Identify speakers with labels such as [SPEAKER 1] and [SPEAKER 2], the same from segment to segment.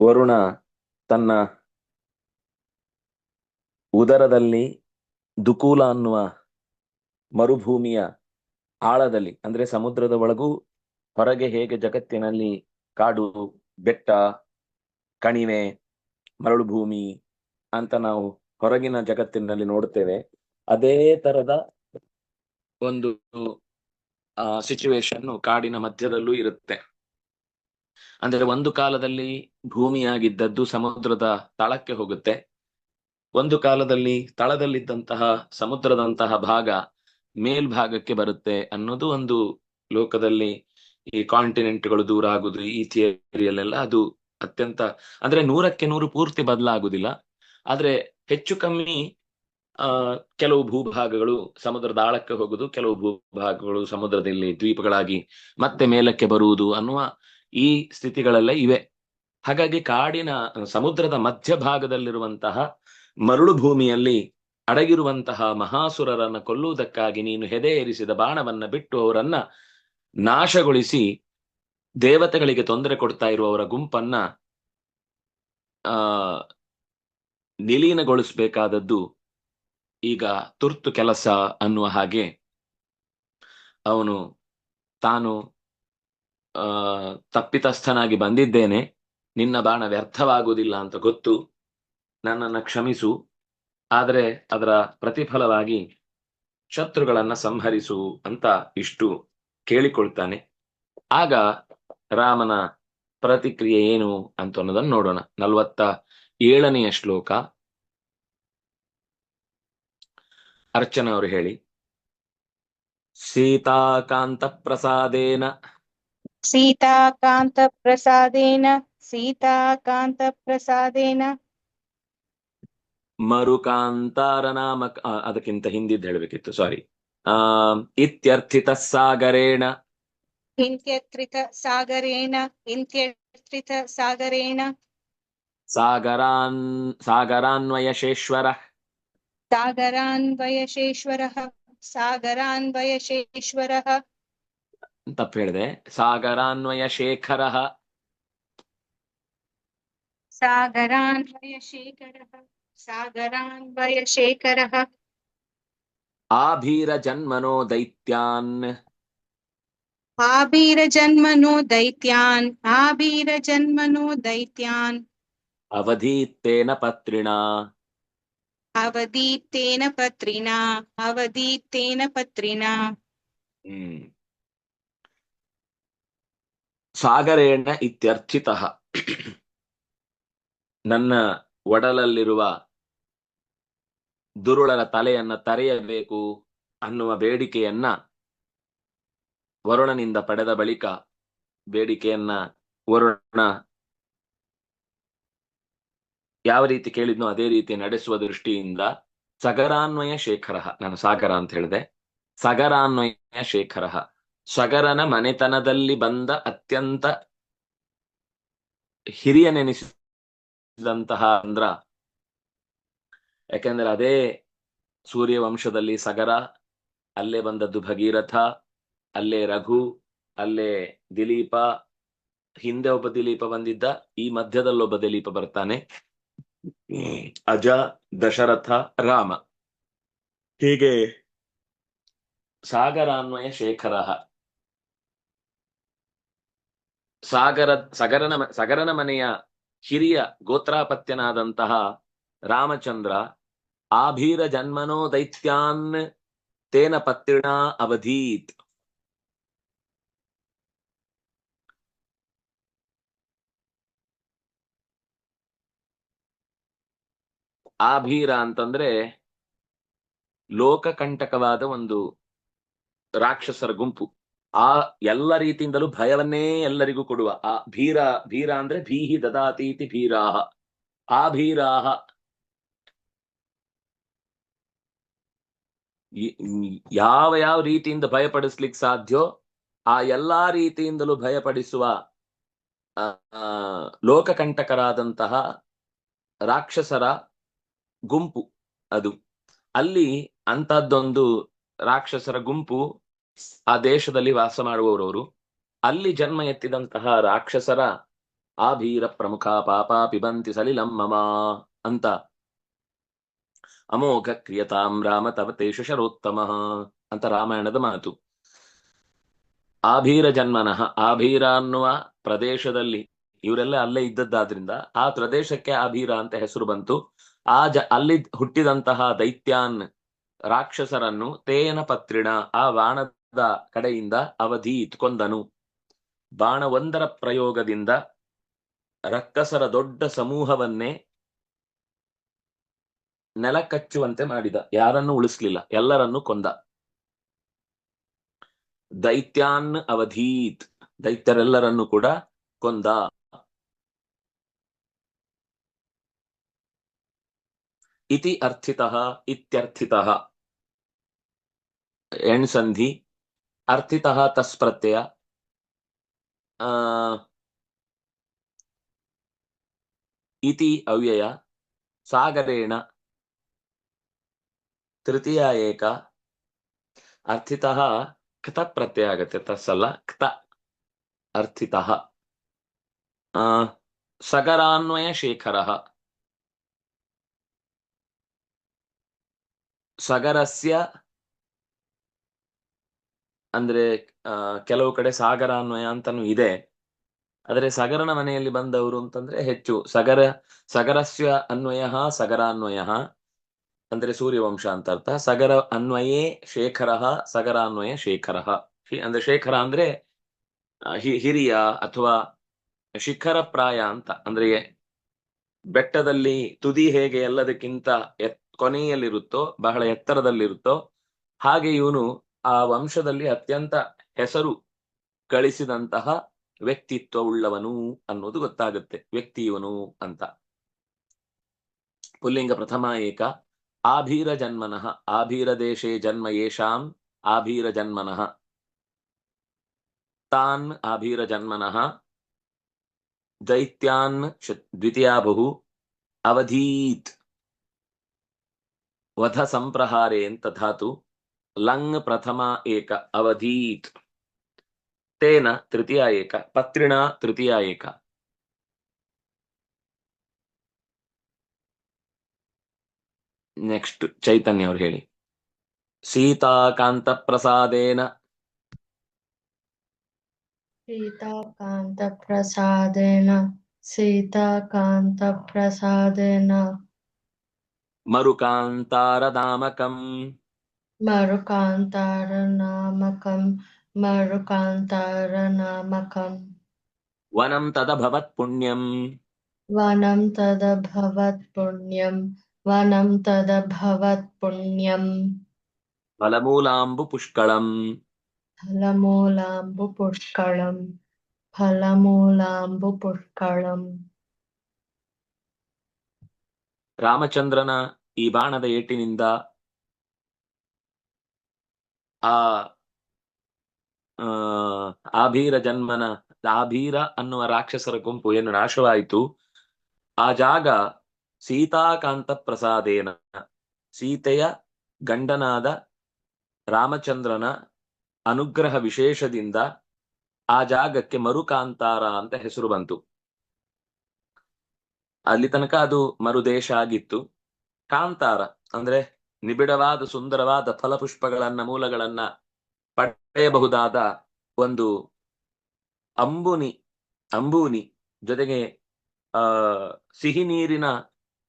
[SPEAKER 1] ವರುಣ ತನ್ನ ಉದರದಲ್ಲಿ ದುಕೂಲ ಅನ್ನುವ ಮರುಭೂಮಿಯ ಆಳದಲ್ಲಿ, ಅಂದ್ರೆ ಸಮುದ್ರದ ಒಳಗೂ ಹೊರಗೆ ಹೇಗೆ ಜಗತ್ತಿನಲ್ಲಿ ಕಾಡು, ಬೆಟ್ಟ, ಕಣಿವೆ ಮರಳು ಭೂಮಿ ಅಂತ ನಾವು ಹೊರಗಿನ ಜಗತ್ತಿನಲ್ಲಿ ನೋಡ್ತೇವೆ, ಅದೇ ತರದ ಒಂದು ಸಿಚುವೇಶನ್ ಕಾಡಿನ ಮಧ್ಯದಲ್ಲೂ ಇರುತ್ತೆ. ಅಂದ್ರೆ ಒಂದು ಕಾಲದಲ್ಲಿ ಭೂಮಿಯಾಗಿದ್ದದ್ದು ಸಮುದ್ರದ ತಳಕ್ಕೆ ಹೋಗುತ್ತೆ. ಒಂದು ಕಾಲದಲ್ಲಿ ತಳದಲ್ಲಿದ್ದಂತಹ ಸಮುದ್ರದಂತಹ ಭಾಗ ಮೇಲ್ಭಾಗಕ್ಕೆ ಬರುತ್ತೆ ಅನ್ನೋದು ಒಂದು ಲೋಕದಲ್ಲಿ ಈ ಕಾಂಟಿನೆಂಟ್ಗಳು ದೂರ ಆಗುದು, ಈ ಥಿಯರಿಯಲ್ಲೆಲ್ಲ ಅದು ಅತ್ಯಂತ, ಅಂದ್ರೆ ನೂರಕ್ಕೆ ನೂರು ಪೂರ್ತಿ ಬದಲಾಗುದಿಲ್ಲ. ಆದ್ರೆ ಹೆಚ್ಚು ಕಮ್ಮಿ, ಆ, ಕೆಲವು ಭೂಭಾಗಗಳು ಸಮುದ್ರದ ಆಳಕ್ಕೆ ಹೋಗುದು, ಕೆಲವು ಭೂಭಾಗಗಳು ಸಮುದ್ರದಲ್ಲಿ ದ್ವೀಪಗಳಾಗಿ ಮತ್ತೆ ಮೇಲಕ್ಕೆ ಬರುವುದು ಅನ್ನುವ ಈ ಸ್ಥಿತಿಗಳೆಲ್ಲ ಇವೆ. ಹಾಗಾಗಿ ಕಾಡಿನ ಸಮುದ್ರದ ಮಧ್ಯಭಾಗದಲ್ಲಿರುವಂತಹ ಮರಳು ಭೂಮಿಯಲ್ಲಿ ಅಡಗಿರುವಂತಹ ಮಹಾಸುರರನ್ನು ಕೊಲ್ಲುವುದಕ್ಕಾಗಿ ನೀನು ಹೆದೆ ಏರಿಸಿದ ಬಾಣವನ್ನ ಬಿಟ್ಟು ಅವರನ್ನ ನಾಶಗೊಳಿಸಿ ದೇವತೆಗಳಿಗೆ ತೊಂದರೆ ಕೊಡ್ತಾ ಇರುವವರ ಗುಂಪನ್ನ, ಆ ನಿಲೀನಗೊಳಿಸಬೇಕಾದದ್ದು ಈಗ ತುರ್ತು ಕೆಲಸ ಅನ್ನುವ ಹಾಗೆ ಅವನು ತಾನು ಆ, ತಪ್ಪಿತಸ್ಥನಾಗಿ ಬಂದಿದ್ದೇನೆ. ನಿನ್ನ ಬಾಣ ವ್ಯರ್ಥವಾಗುವುದಿಲ್ಲ ಅಂತ ಗೊತ್ತು. ನನ್ನನ್ನ ಕ್ಷಮಿಸು. ಆದರೆ ಅದರ ಪ್ರತಿಫಲವಾಗಿ ಶತ್ರುಗಳನ್ನ ಸಂಹರಿಸು ಅಂತ ಇಷ್ಟು ಕೇಳಿಕೊಳ್ತಾನೆ. ಆಗ ರಾಮನ ಪ್ರತಿಕ್ರಿಯೆ ಏನು ಅಂತ ಅನ್ನೋದನ್ನು ನೋಡೋಣ. ನಲವತ್ತ ಏಳನೆಯ ಶ್ಲೋಕ. ಅರ್ಚನಾ ಅವರು ಹೇಳಿ. ಸೀತಾಕಾಂತ ಪ್ರಸಾದೇನ
[SPEAKER 2] सीताकान्तप्रसादेन सीताकान्तप्रसादेन
[SPEAKER 1] ಮರುಕಾಂತಾರ ನಾಮ ಆ, ಅದಕ್ಕಿಂತ ಹಿಂದಿದ್ದು ಹೇಳಬೇಕಿತ್ತು ಸಾರಿ ಆ ಇತ್ಯರ್ಥಿತ ಸಾಗರೇಣ
[SPEAKER 2] इन्त्यत्रितसागरेण इन्त्यत्रितसागरेण
[SPEAKER 1] ಸಾಗರಾನ್ ಸಾಗರಾನ್ವಯಶೇಶ್ವರ
[SPEAKER 2] सागरान्वयशेश्वरः सागरान्वयशेश्वरः
[SPEAKER 1] ತಪ್ಪು ಹೇಳಿದೆ ಸಾಗರಾನ್ವಯ ಶೇಖರ
[SPEAKER 2] ಸಾಗರಾನ್ವಯ ಶೇಖರ ಸಾಗರಾನ್ವಯ ಶೇಖರ
[SPEAKER 1] ಆಭೀರ ಜನ್ಮನೋ ದೈತ್ಯಾನ್
[SPEAKER 2] ಆಭೀರ ಜನ್ಮನೋ ದೈತ್ಯಾನ್ ಆಭೀರ ಜನ್ಮನೋ ದೈತ್ಯಾನ್
[SPEAKER 1] ಅವಧೀತ್ತೇನ ಪತ್ರಿಣ
[SPEAKER 2] ಅವಧೀತ್ತೇನ ಪತ್ರಿಣ ಅವಧೀತ್ತೇನ ಪತ್ರಿಣ
[SPEAKER 1] ಹ್ಮ್ ಸಾಗರೇಣ ಇತ್ಯರ್ಥಿತ ನನ್ನ ಒಡಲಲ್ಲಿರುವ ದುರುಳರ ತಲೆಯನ್ನ ತರೆಯಬೇಕು ಅನ್ನುವ ಬೇಡಿಕೆಯನ್ನ ವರುಣನಿಂದ ಪಡೆದ ಬಳಿಕ ಬೇಡಿಕೆಯನ್ನ ವರುಣ ಯಾವ ರೀತಿ ಕೇಳಿದ್ನೋ ಅದೇ ರೀತಿ ನಡೆಸುವ ದೃಷ್ಟಿಯಿಂದ ಸಗರಾನ್ವಯ ಶೇಖರ. ನಾನು ಸಾಗರ ಅಂತ ಹೇಳಿದೆ. ಸಗರಾನ್ವಯ ಶೇಖರ. ಸಗರನ ಮನೆತನದಲ್ಲಿ ಬಂದ ಅತ್ಯಂತ ಹಿರಿಯನೆನಿಸಿದಂತಹ ಅಂದ್ರ ಯಾಕೆಂದ್ರೆ ಅದೇ ಸೂರ್ಯವಂಶದಲ್ಲಿ ಸಗರ, ಅಲ್ಲೇ ಬಂದದ್ದು ಭಗೀರಥ, ಅಲ್ಲೇ ರಘು, ಅಲ್ಲೇ ದಿಲೀಪ, ಹಿಂದೆ ಒಬ್ಬ ದಿಲೀಪ ಬಂದಿದ್ದ, ಈ ಮಧ್ಯದಲ್ಲೊಬ್ಬ ದಿಲೀಪ ಬರ್ತಾನೆ. ಅಜ, ದಶರಥ, ರಾಮ. ಹೀಗೆ ಸಾಗರಾನ್ವಯ ಶೇಖರ ಸಾಗರ, ಸಗರನ ಸಗರನ ಮನೆಯ ಹಿರಿಯ ಗೋತ್ರಾಪತ್ಯನಾದಂತಹ ರಾಮಚಂದ್ರ ಆಭೀರ ಜನ್ಮನೋ ದೈತ್ಯಾನ್ ತೇನ ಪತ್ರಿಣ ಅವಧೀತ್. ಆಭೀರ ಅಂತಂದ್ರೆ ಲೋಕಕಂಟಕವಾದ ಒಂದು ರಾಕ್ಷಸರ ಗುಂಪು. ಆ ಎಲ್ಲ ರೀತಿಯಿಂದಲೂ ಭಯವನ್ನೇ ಎಲ್ಲರಿಗೂ ಕೊಡುವ. ಆ ಭೀರ ಭೀರ ಅಂದ್ರೆ ಭೀಹಿ ದದಾತೀತಿ ಭೀರಾಹ. ಆ ಭೀರಾಹ ಯಾವ ಯಾವ ರೀತಿಯಿಂದ ಭಯಪಡಿಸ್ಲಿಕ್ಕೆ ಸಾಧ್ಯೋ ಆ ಎಲ್ಲಾ ರೀತಿಯಿಂದಲೂ ಭಯಪಡಿಸುವ ಆ, ಲೋಕಕಂಟಕರಾದಂತಹ ರಾಕ್ಷಸರ ಗುಂಪು ಅದು. ಅಲ್ಲಿ ಅಂತದ್ದೊಂದು ರಾಕ್ಷಸರ ಗುಂಪು ಆ ದೇಶದಲ್ಲಿ ವಾಸ ಮಾಡುವವರವರು, ಅಲ್ಲಿ ಜನ್ಮ ಎತ್ತಿದಂತಹ ರಾಕ್ಷಸರ ಆಭೀರ ಪ್ರಮುಖ ಪಾಪ ಪಿಬಂತಿ ಸಲಿಲಂ ಮಮ ಅಂತ. ಅಮೋಘ ಕ್ರಿಯತಾಂ ರಾಮ ತವ ತೇಷು ಶರೋತ್ತಮ ಅಂತ ರಾಮಾಯಣದ ಮಾತು. ಆಭೀರ ಜನ್ಮನಃ ಆಭೀರ ಅನ್ನುವ ಪ್ರದೇಶದಲ್ಲಿ ಇವರೆಲ್ಲ ಅಲ್ಲೇ ಇದ್ದದ್ದಾದ್ರಿಂದ ಆ ಪ್ರದೇಶಕ್ಕೆ ಆಭೀರ ಅಂತ ಹೆಸರು ಬಂತು. ಆ ಜ, ಅಲ್ಲಿ ಹುಟ್ಟಿದಂತಹ ದೈತ್ಯಾನ್ ರಾಕ್ಷಸರನ್ನು ತೇನ ಪತ್ರಿಣ, ಆ ಬಾಣದ ಕಡೆಯಿಂದ ಅವಧಿ ಕೊಂದನು ಬಾಣವೊಂದರ ಪ್ರಯೋಗದಿಂದ ರಕ್ಕಸರ ದೊಡ್ಡ ಸಮೂಹವನ್ನೇ ನೆಲ ಕಚ್ಚುವಂತೆ ಮಾಡಿದ. ಯಾರನ್ನು ಉಳಿಸ್ಲಿಲ್ಲ, ಎಲ್ಲರನ್ನು ಕೊಂದ. ದೈತ್ಯಾನ್ ಅವಧೀತ್, ದೈತ್ಯರೆಲ್ಲರನ್ನು ಕೂಡ ಕೊಂದ. ಇತಿ ಅರ್ಥಿತಃ ಇತ್ಯರ್ಥಿತಃ. ಎಣ್ಸಂಧಿ ಅರ್ಥಿತಃ ತಸ್ ಪ್ರತ್ಯಯ. ಇತಿ ಅವ್ಯಯ, ಸಾಗರೇಣ, ತೃತೀಯ ಏಕ ಅರ್ಥಿತಃ ಕ್ತ ಪ್ರತ್ಯಯ ಆಗತ್ತೆ ತಸ್ಸಲ್ಲ ಕ್ತ ಅರ್ಥಿತಃ ಸಗರಾನ್ವಯ ಶೇಖರ. ಸಗರಸ್ಯ ಅಂದ್ರೆ ಕೆಲವು ಕಡೆ ಸಾಗರ ಅನ್ವಯ ಅಂತಾನು ಇದೆ. ಆದರೆ ಸಗರನ ಮನೆಯಲ್ಲಿ ಬಂದವರು ಅಂತಂದ್ರೆ ಹೆಚ್ಚು. ಸಗರ, ಸಗರಸ್ಯ ಅನ್ವಯ ಸಗರಾನ್ವಯ ಅಂದ್ರೆ ಸೂರ್ಯವಂಶ ಅಂತ ಅರ್ಥ. ಸಗರ ಅನ್ವಯೇ ಶೇಖರ, ಸಗರಾನ್ವಯ ಶೇಖರ. ಅಂದ್ರೆ ಶೇಖರ ಅಂದ್ರೆ ಹಿರಿಯ ಅಥವಾ ಶಿಖರ ಪ್ರಾಯ ಅಂತ. ಅಂದ್ರೆ ಬೆಟ್ಟದಲ್ಲಿ ತುದಿ ಹೇಗೆ ಎಲ್ಲದಕ್ಕಿಂತ ಎತ್, ಕೊನೆಯಲ್ಲಿರುತ್ತೋ, ಬಹಳ ಎತ್ತರದಲ್ಲಿರುತ್ತೋ, ಹಾಗೆ ಇವನು ಆ ವಂಶದಲ್ಲಿ ಅತ್ಯಂತ ಹೆಸರು ಗಳಿಸಿದಂತಹ ವ್ಯಕ್ತಿತ್ವ ಉಳ್ಳವನು ಅನ್ನೋದು ಗೊತ್ತಾಗುತ್ತೆ. ವ್ಯಕ್ತಿಯವನು ಅಂತ. ಪುಲ್ಲಿಂಗ ಪ್ರಥಮ ಏಕ. ಆಭೀರ ಜನ್ಮನಃ. ಆಭೀರ ದೇಶೇ ಜನ್ಮ ಯೇಷಾಂ ಆಭೀರ ಜನ್ಮನಃ. ತಾನ್ ಆಭೀರ ಜನ್ಮನಃ. ದೈತ್ಯಾನ್ ಶ- ದ್ವಿತೀಯ ಬಹು. ಅವಧೀತ್. ವಧ ಸಂಪ್ರಹಾರೇನ್ ತಥಾತು ಲಂಗ್ ಪ್ರಥಮ ಏಕ ಅವಧೀತ್. ತೇನ ತೃತೀಯ ಏಕ ಪತ್ರಿಣ ತೃತೀಯ ಏಕ. ನೆಕ್ಸ್ಟ್ ಚೈತನ್ಯ ಅವ್ರು ಹೇಳಿ. ಸೀತಾಕಾಂತ ಪ್ರಸಾದೇನ
[SPEAKER 3] ಸೀತಾಕಾಂತ ಪ್ರಸಾದೇನ
[SPEAKER 1] ಸೀತಾಕಾಂತ ಪ್ರಸಾದೇನ ಮರುಕಾಂತಾರಧಾಮಕಂ.
[SPEAKER 3] मरुकान्तारनामकं मरुकान्तारनामकं
[SPEAKER 1] ವನಂ ತದಭವತ್ ಪುಣ್ಯಂ
[SPEAKER 3] वनं तदभवत् पुण्यं वनं तदभवत् पुण्यं
[SPEAKER 1] ಫಲಮೂಲಾಂಬು ಪುಷ್ಕಳಂ
[SPEAKER 3] फलमूलाम्बुपुष्कळं फलमूलाम्बुपुष्कळम्
[SPEAKER 1] ರಾಮಚಂದ್ರನ ಈ ಬಾಣದ ಏಟಿನಿಂದ ಆ ಆಭೀರ ಜನ್ಮನ, ಆಭೀರ ಅನ್ನುವ ರಾಕ್ಷಸರ ಗುಂಪು ಏನು ನಾಶವಾಯಿತು? ಆ ಜಾಗ ಸೀತಾಕಾಂತ ಪ್ರಸಾದೇನ, ಸೀತೆಯ ಗಂಡನಾದ ರಾಮಚಂದ್ರನ ಅನುಗ್ರಹ ವಿಶೇಷದಿಂದ ಆ ಜಾಗಕ್ಕೆ ಮರುಕಾಂತಾರ ಅಂತ ಹೆಸರು ಬಂತು. ಅಲ್ಲಿ ತನಕ ಅದು ಮರುದೇಶ ಆಗಿತ್ತು. ಕಾಂತಾರ ಅಂದ್ರೆ ನಿಬಿಡವಾದ ಸುಂದರವಾದ ಫಲಪುಷ್ಪಗಳನ್ನ, ಮೂಲಗಳನ್ನ ಪಡೆಯಬಹುದಾದ ಒಂದು ಅಂಬುನಿ, ಅಂಬೂನಿ ಜೊತೆಗೆ, ಆ, ಸಿಹಿ ನೀರಿನ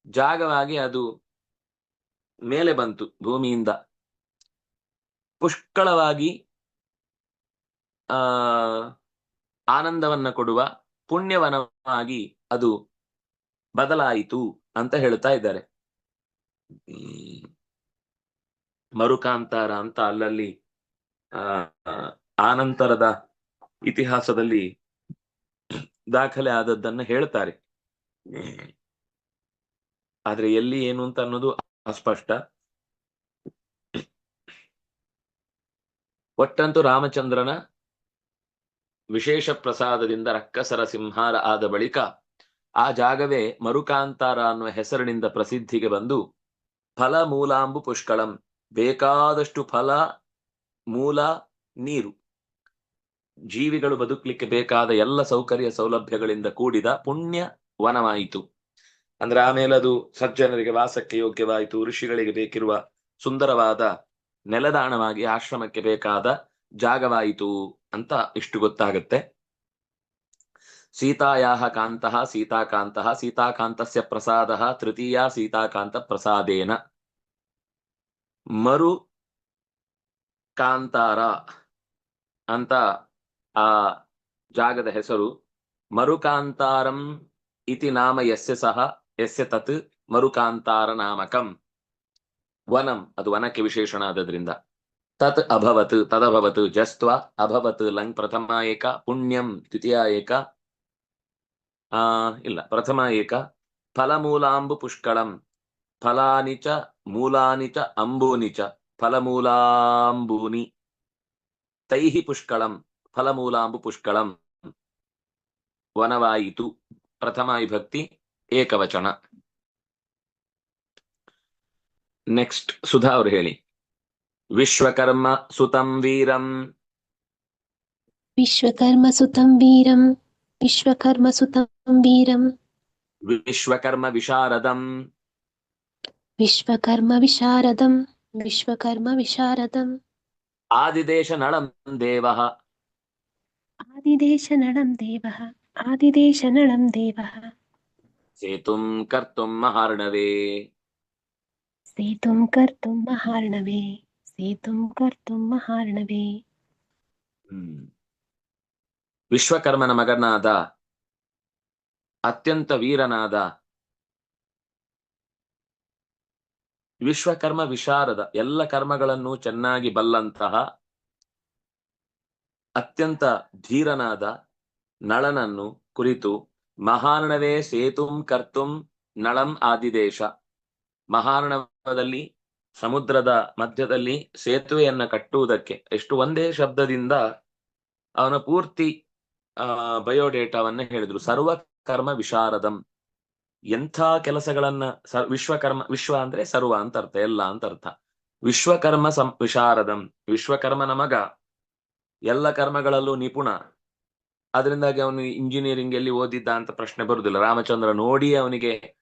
[SPEAKER 1] ಜಾಗವಾಗಿ ಅದು ಮೇಲೆ ಬಂತು ಭೂಮಿಯಿಂದ ಪುಷ್ಕಳವಾಗಿ, ಆ, ಆನಂದವನ್ನ ಕೊಡುವ ಪುಣ್ಯವನವಾಗಿ ಅದು ಬದಲಾಯಿತು ಅಂತ ಹೇಳ್ತಾ ಇದ್ದಾರೆ. ಮರುಕಾಂತಾರ ಅಂತ ಅಲ್ಲಲ್ಲಿ, ಆ ಆನಂತರದ ಇತಿಹಾಸದಲ್ಲಿ ದಾಖಲೆ ಆದದ್ದನ್ನ ಹೇಳ್ತಾರೆ. ಆದ್ರೆ ಎಲ್ಲಿ ಏನು ಅಂತ ಅನ್ನೋದು ಅಸ್ಪಷ್ಟ ಒಟ್ಟಂತೂ ರಾಮಚಂದ್ರನ ವಿಶೇಷ ಪ್ರಸಾದದಿಂದ ರಕ್ಕಸರ ಸಿಂಹಾರ ಆದ ಬಳಿಕ ಆ ಜಾಗವೇ ಮರುಕಾಂತಾರ ಅನ್ನುವ ಹೆಸರಿನಿಂದ ಪ್ರಸಿದ್ಧಿಗೆ ಬಂದು ಫಲ ಮೂಲಾಂಬು ಪುಷ್ಕಳಂ ಬೇಕಾದಷ್ಟು ಫಲ, ಮೂಲ, ನೀರು. ಜೀವಿಗಳು ಬದುಕಲಿಕ್ಕೆ ಬೇಕಾದ ಎಲ್ಲ ಸೌಕರ್ಯ ಸೌಲಭ್ಯಗಳಿಂದ ಕೂಡಿದ ಪುಣ್ಯ ವನವಾಯಿತು. ಅಂದ್ರೆ ಆಮೇಲೆ ಅದು ಸಜ್ಜನರಿಗೆ ವಾಸಕ್ಕೆ ಯೋಗ್ಯವಾಯಿತು, ಋಷಿಗಳಿಗೆ ಬೇಕಿರುವ ಸುಂದರವಾದ ನೆಲದಾಣವಾಗಿ ಆಶ್ರಮಕ್ಕೆ ಬೇಕಾದ ಜಾಗವಾಯಿತು ಅಂತ ಇಷ್ಟು ಗೊತ್ತಾಗುತ್ತೆ. ಸೀತಾಯಾಹ ಕಾಂತಃ ಸೀತಾಕಾಂತಃ ಸೀತಾಕಾಂತಸ್ಯ ಪ್ರಸಾದ ತೃತೀಯ ಸೀತಾಕಾಂತ ಪ್ರಸಾದೇನ ಮರು ಕಾಂತಾರ ಅಂತ ಆ ಜಾಗದ ಹೆಸರು. ಮರುಕಾಂತಾರಂ ಇತಿ ನಾಮ ಯಸ್ಯ ಸಹ, ಯಸ್ಯ ತತ್ ಮರುಕಾಂತಾರ ನಾಮಕಂ ವನಂ, ಅದು ವನಕ್ಕೆ ವಿಶೇಷಣ ಆದದ್ರಿಂದ. ತತ್ ಅಭವತ್, ತದಭವತ್, ಜಸ್ತ್ವ, ಅಭವತ್, ಲಂಗ್ ಪ್ರಥಮ ಏಕ, ಪುಣ್ಯಂ, ದ್ವಿತೀಯ ಏಕ. ಆ, ಇಲ್ಲ, ಪ್ರಥಮ ಏಕ. ಫಲಮೂಲಾಂಬು ಪುಷ್ಕಳಂ. ఫలాని చ మూలాని చ అంబూని చ ఫలమూలాంబూని తై పుష్కళం ఫలమూలాంబు పుష్కళం వనవాయితు ప్రథమ విభక్తి ఏకవచన ನೆಕ್ಸ್ಟ್ ಸುಧಾ ಅವ್ರು ಹೇಳಿ ವಿಶ್ವಕರ್ಮ ಸುತಂ ವೀರಂ
[SPEAKER 4] ವಿಶ್ವಕರ್ಮ ಸುತಂ ವೀರಂ ವಿಶ್ವಕರ್ಮ ಸುತಂ ವೀರಂ
[SPEAKER 1] ವಿಶ್ವಕರ್ಮ ವಿಶಾರದಂ
[SPEAKER 4] విశ్వకర్మ విశారదం
[SPEAKER 1] విశ్వకర్మ విశారదం. ఆదిదేశ
[SPEAKER 4] నడం దేవ. ఆదిదేశ నడం
[SPEAKER 1] దేవ ఆదిదేశ నడం
[SPEAKER 4] దేవ. సేతుం కర్తుం మహార్ణవే. సేతుం కర్తుం
[SPEAKER 1] మహార్ణవే సేతుం కర్తుం మహార్ణవే. విశ్వకర్మన ಮಗನಾದ అత్యంత ವೀರನಾದ ವಿಶ್ವಕರ್ಮ ವಿಶಾರದ ಎಲ್ಲ ಕರ್ಮಗಳನ್ನು ಚೆನ್ನಾಗಿ ಬಲ್ಲಂತಹ ಅತ್ಯಂತ ಧೀರನಾದ ನಳನನ್ನು ಕುರಿತು ಮಹಾರ್ಣವೇ ಸೇತುಂ ಕರ್ತುಂ ನಳಂ ಆದಿದೇಶ. ಮಹಾರ್ಣವದಲ್ಲಿ ಸಮುದ್ರದ ಮಧ್ಯದಲ್ಲಿ ಸೇತುವೆಯನ್ನ ಕಟ್ಟುವುದಕ್ಕೆ ಎಷ್ಟು ಒಂದೇ ಶಬ್ದದಿಂದ ಅವನ ಪೂರ್ತಿ, ಆ ಬಯೋಡೇಟಾವನ್ನ ಹೇಳಿದ್ರು. ಸರ್ವ ಕರ್ಮ ವಿಶಾರದಂ. ಎಂಥ ಕೆಲಸಗಳನ್ನ ವಿಶ್ವಕರ್ಮ, ವಿಶ್ವ ಅಂದ್ರೆ ಸರ್ವ ಅಂತ ಅರ್ಥ, ಎಲ್ಲ ಅಂತ ಅರ್ಥ. ವಿಶ್ವಕರ್ಮ ಸಂ, ವಿಶಾರದಂ ವಿಶ್ವಕರ್ಮನ ಮಗ ಎಲ್ಲ ಕರ್ಮಗಳಲ್ಲೂ ನಿಪುಣ. ಅದರಿಂದಾಗಿ ಅವನು ಇಂಜಿನಿಯರಿಂಗ್ ಎಲ್ಲಿ ಓದಿದ್ದ ಅಂತ ಪ್ರಶ್ನೆ ಬರುದಿಲ್ಲ. ರಾಮಚಂದ್ರ ನೋಡಿ ಅವನಿಗೆ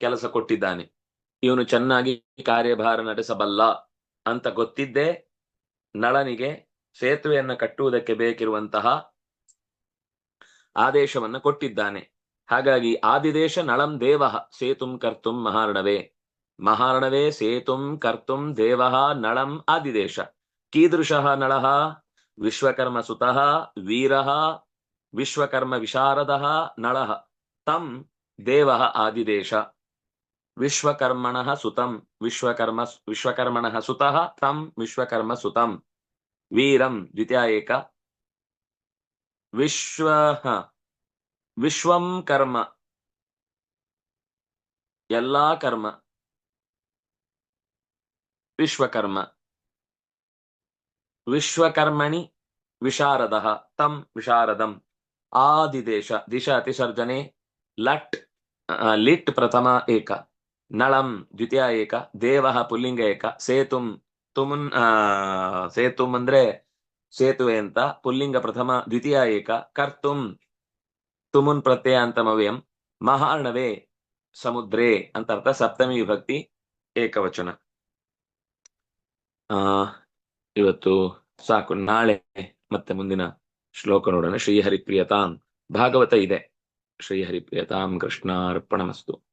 [SPEAKER 1] ಕೆಲಸ ಕೊಟ್ಟಿದ್ದಾನೆ. ಇವನು ಚೆನ್ನಾಗಿ ಕಾರ್ಯಭಾರ ನಡೆಸಬಲ್ಲ ಅಂತ ಗೊತ್ತಿದ್ದೇ ನಳನಿಗೆ ಸೇತುವೆಯನ್ನ ಕಟ್ಟುವುದಕ್ಕೆ ಬೇಕಿರುವಂತಹ ಆದೇಶವನ್ನ ಕೊಟ್ಟಿದ್ದಾನೆ. ಹಾಗಾಗಿ ಆದಿದೇಶ ನಳಂ ದೇವ ಸೇತುಂ ಕರ್ತುಂ ಮಹಾರಣವೇ. ಮಹಾರಣವೇ ಸೇತುಂ ಕರ್ತುಂ ದೇವ ನಳಂ ಆದಿದೇಶ. ಕೀದೃಶ ನಳ, ವಿಶ್ವಕರ್ಮ ಸುತಃ, ವೀರ, ವಿಶ್ವಕರ್ಮ ವಿಶಾರದ ನಳ. ತಂ ದೇವ ಆದಿದೇಶ. ವಿಶ್ವಕರ್ಮಣ ಸುತಂ, ವಿಶ್ವಕರ್ಮ ವಿಶ್ವಕರ್ಮಣ ಸುತಃ, ತಂ ವಿಶ್ವಕರ್ಮ ಸುತಂ. ವೀರಂ ದ್ವಿತೀಯ ಏಕ. ವಿಶ್ವ ವಿಶ್ವಂ ಕರ್ಮ. ಎಲ್ಲಾ ಕರ್ಮ. ವಿಶ್ವಕರ್ಮ. ವಿಶ್ವಕರ್ಮಣಿ ವಿಶಾರದ ತಂ ವಿಶಾರದಂ. ಆದಿದೇಶ ದಿಶ ಅತಿಸರ್ಜನೆ ಲಟ್ ಲಿಟ್ ಪ್ರಥಮ ಏಕ. ನಳಂ ದ್ವಿತೀಯ ಏಕ. ದೇವ ಪುಲ್ಲಿಂಗ ಏಕ. ಸೇತುಂ ತುಮುನ್, ಆ, ಸೇತುಂ ಅಂದ್ರೆ ಸೇತುವೆ ಅಂತ. ಪುಲ್ಲಿಂಗ ಪ್ರಥಮ ದ್ವಿತೀಯ ಏಕ. ಕರ್ತುಂ ತುಮುನ್ ಪ್ರತ್ಯಯ ಅಂತಮವ್ಯಂ ಮಹಾರ್ಣವೇ ಸಮುದ್ರೇ ಅಂತ ಅರ್ಥ ಸಪ್ತಮಿ ವಿಭಕ್ತಿ ಏಕವಚನ. ಆ, ಇವತ್ತು ಸಾಕು, ನಾಳೆ ಮತ್ತೆ ಮುಂದಿನ ಶ್ಲೋಕ ನೋಡೋಣ. ಶ್ರೀಹರಿಪ್ರಿಯತಾಂ. ಭಾಗವತ ಇದೆ. ಶ್ರೀಹರಿಪ್ರಿಯತಾಂ ಕೃಷ್ಣಾರ್ಪಣಮಸ್ತು.